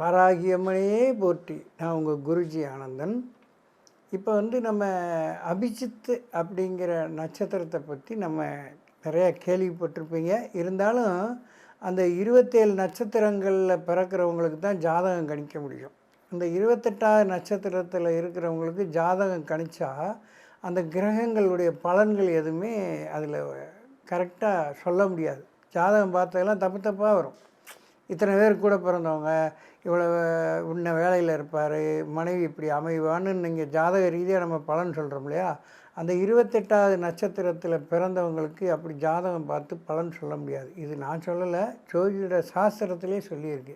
வாராகியம்மனையே போற்றி. நான் உங்கள் குருஜி ஆனந்தன். இப்போ வந்து நம்ம அபிஜித்து அப்படிங்கிற நட்சத்திரத்தை பற்றி நம்ம நிறையா கேள்விப்பட்டிருப்பீங்க. இருந்தாலும் அந்த இருபத்தேழு நட்சத்திரங்களில் பிறக்கிறவங்களுக்கு தான் ஜாதகம் கணிக்க முடியும். இந்த இருபத்தெட்டாவது நட்சத்திரத்தில் இருக்கிறவங்களுக்கு ஜாதகம் கணிச்சா அந்த கிரகங்களுடைய பலன்கள் எதுவுமே அதில் கரெக்டாக சொல்ல முடியாது. ஜாதகம் பார்த்ததெல்லாம் தப்பு தப்பாக வரும். இத்தனை பேர் கூட பிறந்தவங்க இவ்வளோ உன்ன வேலையில் இருப்பார் மனைவி இப்படி அமைவான்னு நீங்கள் ஜாதக ரீதியாக நம்ம பலன் சொல்கிறோம் இல்லையா? அந்த இருபத்தெட்டாவது நட்சத்திரத்தில் பிறந்தவங்களுக்கு அப்படி ஜாதகம் பார்த்து பலன் சொல்ல முடியாது. இது நான் சொல்லலை ஜோதிட சாஸ்திரத்திலே சொல்லியிருக்கு.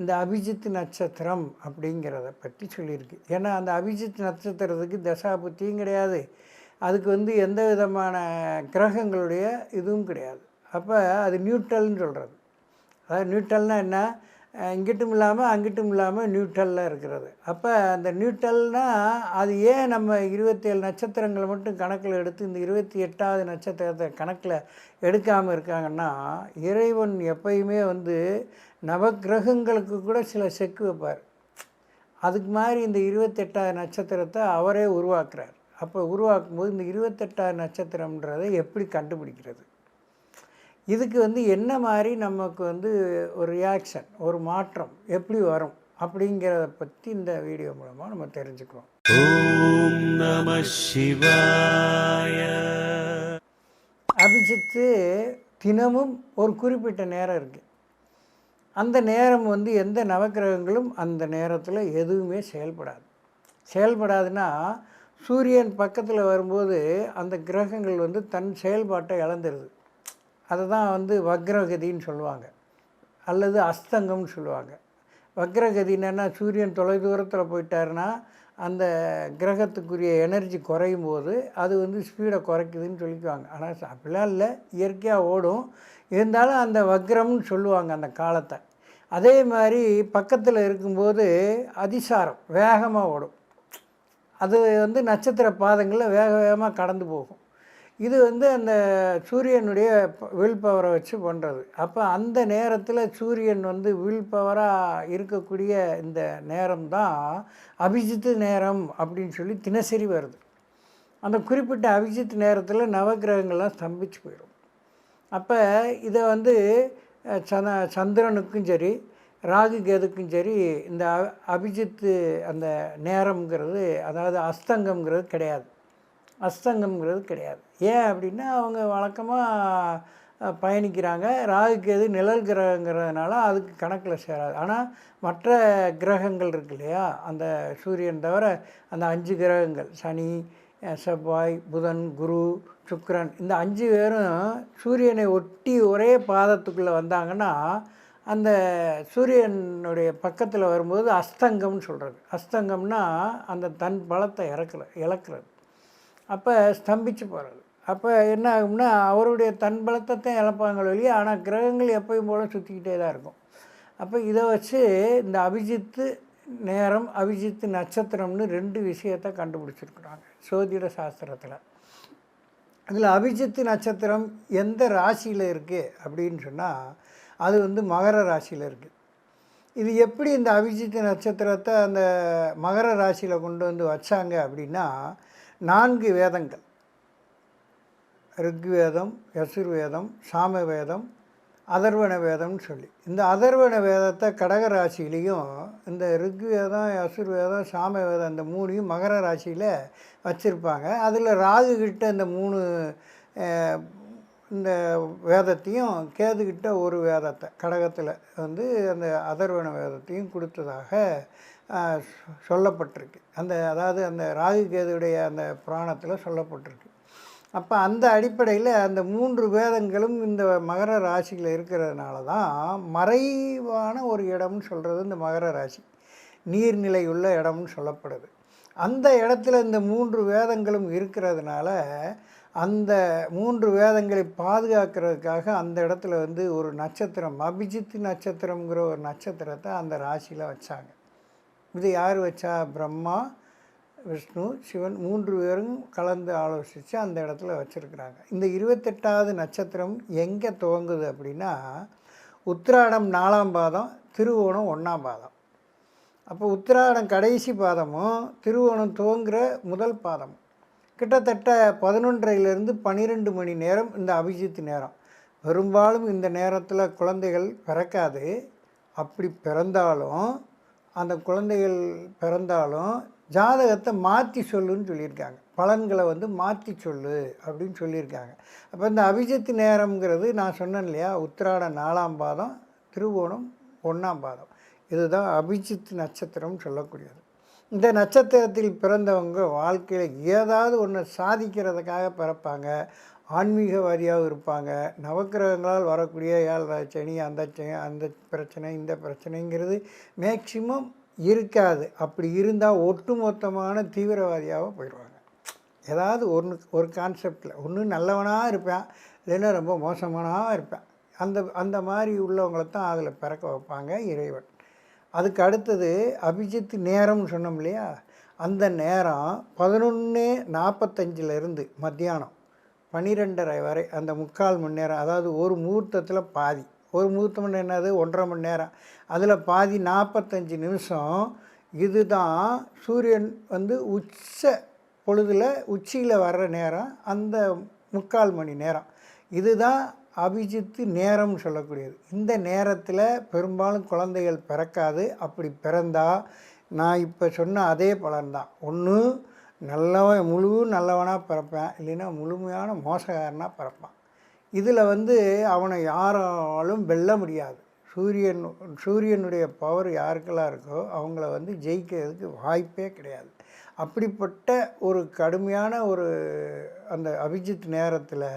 இந்த அபிஜித் நட்சத்திரம் அப்படிங்கிறத பற்றி சொல்லியிருக்கு. ஏன்னா அந்த அபிஜித் நட்சத்திரத்துக்கு தசாபுத்தியும் கிடையாது. அதுக்கு வந்து எந்த விதமான கிரகங்களுடைய இதுவும் கிடையாது. அப்போ அது நியூட்ரல்னு சொல்கிறது அதாவது நியூட்ரல்னால் என்ன? இங்கிட்டும் இல்லாமல் அங்கிட்டும் இல்லாமல் நியூட்ரலில் இருக்கிறது. அப்போ அந்த நியூட்ரல்னால் அது ஏன் நம்ம இருபத்தேழு நட்சத்திரங்களை மட்டும் கணக்கில் எடுத்து இந்த இருபத்தி எட்டாவது நட்சத்திரத்தை கணக்கில் எடுக்காமல் இருக்காங்கன்னா இறைவன் எப்பயுமே வந்து நவக்கிரகங்களுக்கு கூட சில செக்கு வைப்பார். அதுக்கு மாதிரி இந்த இருபத்தெட்டாவது நட்சத்திரத்தை அவரே உருவாக்குறார். அப்போ உருவாக்கும் போது இந்த இருபத்தெட்டாவது நட்சத்திரம்ன்றதை எப்படி கண்டுபிடிக்கிறது? இதுக்கு வந்து என்ன மாதிரி நமக்கு வந்து ஒரு ரியாக்ஷன் ஒரு மாற்றம் எப்படி வரும் அப்படிங்கிறத பற்றி இந்த வீடியோ மூலமாக நம்ம தெரிஞ்சுக்குவோம். ஓம் நம சிவாய. அபிஜித்து தினமும் ஒரு குறிப்பிட்ட நேரம் இருக்குது அந்த நேரம் வந்து எந்த நவக்கிரகங்களும் அந்த நேரத்தில் எதுவுமே செயல்படாது. செயல்படாதுன்னா சூரியன் பக்கத்தில் வரும்போது அந்த கிரகங்கள் வந்து தன் செயல்பாட்டை இழந்துடுது அதை தான் வந்து வக்ரகதின்னு சொல்லுவாங்க. அல்லது அஸ்தங்கம்னு சொல்லுவாங்க. வக்ரகதினா சூரியன் தொலைதூரத்தில் போயிட்டாருன்னா அந்த கிரகத்துக்குரிய எனர்ஜி குறையும் போது அது வந்து ஸ்பீடை குறைக்குதுன்னு சொல்லிக்குவாங்க. ஆனால் அப்படிலாம் இல்லை. இயற்கையாக ஓடும். இருந்தாலும் அந்த வக்ரம்னு சொல்லுவாங்க அந்த காலத்தை. அதே மாதிரி பக்கத்தில் இருக்கும்போது அதிசாரம் வேகமாக ஓடும். அது வந்து நட்சத்திர பாதங்களில் வேக வேகமாக கடந்து போகும். இது வந்து அந்த சூரியனுடைய வில் பவரை வச்சு பண்ணுறது அப்போ அந்த நேரத்தில் சூரியன் வந்து வில் பவராக இருக்கக்கூடிய இந்த நேரம் தான் அபிஜித்து நேரம் அப்படின்னு சொல்லி தினசரி வருது. அந்த குறிப்பிட்ட அபிஜித் நேரத்தில் நவக்கிரகங்கள்லாம் ஸ்தம்பிச்சு போயிடும். அப்போ இதை வந்து அஹ், சன சந்திரனுக்கும் சரி ராகு கேதுக்கும் சரி இந்த அபிஜித்து அந்த நேரம்ங்கிறது அதாவது அஸ்தங்கம்ங்கிறது கிடையாது. அஸ்தங்கம்ங்கிறது கிடையாது. ஏன் அப்படின்னா அவங்க வழக்கமாக பயணிக்கிறாங்க. ராகு கேது நிழல் கிரகங்கிறதுனால அதுக்கு கணக்கில் சேராது. ஆனால் மற்ற கிரகங்கள் இருக்கு இல்லையா? அந்த சூரியன் தவிர அந்த அஞ்சு கிரகங்கள் சனி செவ்வாய் புதன் குரு சுக்ரன் இந்த அஞ்சு பேரும் சூரியனை ஒட்டி ஒரே பாதத்துக்குள்ளே வந்தாங்கன்னா அந்த சூரியனுடைய பக்கத்தில் வரும்போது அஸ்தங்கம்னு சொல்கிறது அஸ்தங்கம்னா அந்த தன் பலத்தை இறக்குற இழக்கிறது. அப்போ ஸ்தம்பிச்சு போகிறது அப்போ என்ன ஆகும்னா அவருடைய தன் பலத்தை தான் இழப்பாங்க ஆனால் கிரகங்கள் எப்பயும் போல் சுற்றிக்கிட்டே தான் இருக்கும். அப்போ இதை வச்சு இந்த அபிஜித்து நேரம் அபிஜித்து நட்சத்திரம்னு ரெண்டு விஷயத்தை கண்டுபிடிச்சிருக்கிறாங்க சோதிட சாஸ்திரத்தில். அதில் அபிஜித்து நட்சத்திரம் எந்த ராசியில் இருக்குது அப்படின்னு சொன்னால் அது வந்து மகர ராசியில் இருக்குது இது எப்படி இந்த அபிஜித்து நட்சத்திரத்தை அந்த மகர ராசியில் கொண்டு வந்து வச்சாங்க அப்படின்னா நான்கு வேதங்கள். ரிக்வேதம் யசுர்வேதம் சாம வேதம் அதர்வண வேதம்னு சொல்லி. இந்த அதர்வண வேதத்தை கடக ராசியிலையும் இந்த ரிக்வேதம் யசுர்வேதம் சாம வேதம் இந்த மூணையும் மகர ராசியில் வச்சுருப்பாங்க. அதில் ராகு கிட்ட இந்த மூணு இந்த வேதத்தையும் கேதுகிட்ட ஒரு வேதத்தை கடகத்தில் வந்து அந்த அதர்வண வேதத்தையும் கொடுத்ததாக சொ- சொல்லப்பட்டிருக்கு. அந்த அதாவது அந்த ராகு கேதுடைய அந்த புராணத்தில் சொல்லப்பட்டிருக்கு. அப்போ அந்த அடிப்படையில் அந்த மூன்று வேதங்களும் இந்த மகர ராசியில் இருக்கிறதுனால தான் மறைவான ஒரு இடம்னு சொல்கிறது இந்த மகர ராசி. நீர்நிலை உள்ள இடம்னு சொல்லப்படுது. அந்த இடத்துல இந்த மூன்று வேதங்களும் இருக்கிறதுனால அந்த மூன்று வேதங்களை பாதுகாக்கிறதுக்காக அந்த இடத்துல வந்து ஒரு நட்சத்திரம் அபிஜித் நட்சத்திரம்ங்கிற ஒரு நட்சத்திரத்தை அந்த ராசியில் வச்சாங்க. இது யார் வச்சா? பிரம்மா விஷ்ணு சிவன் மூன்று பேரும் கலந்து ஆலோசித்து அந்த இடத்துல வச்சுருக்குறாங்க. இந்த இருபத்தெட்டாவது நட்சத்திரம் எங்கே துவங்குது அப்படின்னா உத்திராடம் நாலாம் பாதம் திருவோணம் ஒன்றாம் பாதம். அப்போ உத்திராடம் கடைசி பாதமும் திருவோணம் துவங்குகிற முதல் பாதமும். கிட்டத்தட்ட பதினொன்றையிலிருந்து பன்னிரெண்டு மணி நேரம் இந்த அபிஜித் நேரம். பெரும்பாலும் இந்த நேரத்தில் குழந்தைகள் பிறக்காது. அப்படி பிறந்தாலும் அந்த குழந்தைகள் பிறந்தாலும் ஜாதகத்தை மாற்றி சொல்லுன்னு சொல்லியிருக்காங்க. பலன்களை வந்து மாற்றி சொல்லு அப்படின்னு சொல்லியிருக்காங்க. அப்போ இந்த அபிஜித் நேரம்ங்கிறது நான் சொன்னேன் இல்லையா உத்திராட நாலாம் பாதம் திருவோணம் ஒன்றாம் பாதம். இதுதான் அபிஜித் நட்சத்திரம் சொல்லக்கூடியது. இந்த நட்சத்திரத்தில் பிறந்தவங்க வாழ்க்கையில் ஏதாவது ஒன்று சாதிக்கிறதுக்காக பிறப்பாங்க. ஆன்மீகவாதியாகவும் இருப்பாங்க. நவக்கிரகங்களால் வரக்கூடிய ஏழரை சனி அந்த அந்த பிரச்சனை இந்த பிரச்சனைங்கிறது மேக்சிமம் இருக்காது. அப்படி இருந்தால் ஒட்டுமொத்தமான தீவிரவாதியாக போயிடுவாங்க. ஏதாவது ஒன்று ஒரு கான்செப்டில். ஒன்று நல்லவனாக இருப்பேன் இல்லைன்னா ரொம்ப மோசமானவாக இருப்பேன். அந்த அந்த மாதிரி உள்ளவங்களை தான் அதில் பிறக்க வைப்பாங்க இறைவன். அதுக்கு அடுத்தது அபிஜித் நேரம்னு சொன்னோம் இல்லையா? அந்த நேரம் பதினொன்று நாற்பத்தஞ்சிலேருந்து மத்தியானம் பன்னிரெண்டரை வரை அந்த முக்கால் மணி நேரம் அதாவது ஒரு முகூர்த்தத்தில் பாதி. ஒரு முகூர்த்தம் என்னது? ஒன்றரை மணி நேரம். அதில் பாதி நாற்பத்தஞ்சு நிமிஷம் இதுதான் சூரியன் வந்து உச்ச பொழுதில் உச்சியில் வர்ற நேரம் அந்த முக்கால் மணி நேரம். இதுதான் அபிஜித்து நேரம்னு சொல்லக்கூடியது. இந்த நேரத்தில் பெரும்பாலும் குழந்தைகள் பிறக்காது. அப்படி பிறந்தா நான் இப்போ சொன்ன அதே பலன்தான். ஒன்று நல்லவன் முழு நல்லவனாக பிறப்பேன். இல்லைன்னா முழுமையான மோசக்காரனாக பிறப்பான். இதில் வந்து அவனை யாராலும் வெல்ல முடியாது. சூரியன் சூரியனுடைய பவர் யாருக்கெல்லாம் இருக்கோ அவங்கள வந்து ஜெயிக்கிறதுக்கு வாய்ப்பே கிடையாது. அப்படிப்பட்ட ஒரு கடுமையான ஒரு அந்த அபிஜித் நேரத்தில்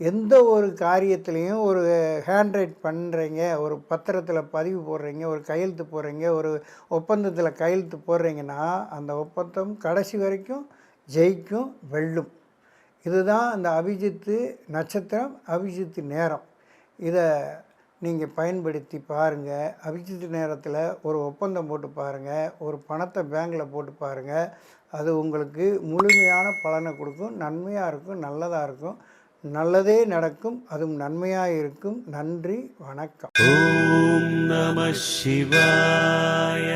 எந்த ஒரு காரியத்துலேயும் ஒரு ஹேண்ட் ரைட் பண்ணுறீங்க ஒரு பத்திரத்தில் பதிவு போடுறீங்க ஒரு கையெழுத்து போடுறீங்க ஒரு ஒப்பந்தத்தில் கையெழுத்து போடுறீங்கன்னா அந்த ஒப்பந்தம் கடைசி வரைக்கும் ஜெயிக்கும் வெல்லும். இதுதான் அந்த அபிஜித்து நட்சத்திரம் அபிஜித்து நேரம். இதை நீங்கள் பயன்படுத்தி பாருங்கள் அபிஜித்து நேரத்தில் ஒரு ஒப்பந்தம் போட்டு பாருங்கள் ஒரு பணத்தை பேங்கில் போட்டு பாருங்கள் அது உங்களுக்கு முழுமையான பலனை கொடுக்கும் நன்மையாக இருக்கும் நல்லதாக இருக்கும். நல்லதே நடக்கும் அதுவும் நன்மையாக இருக்கும் நன்றி வணக்கம். ஓம் நம சிவாய.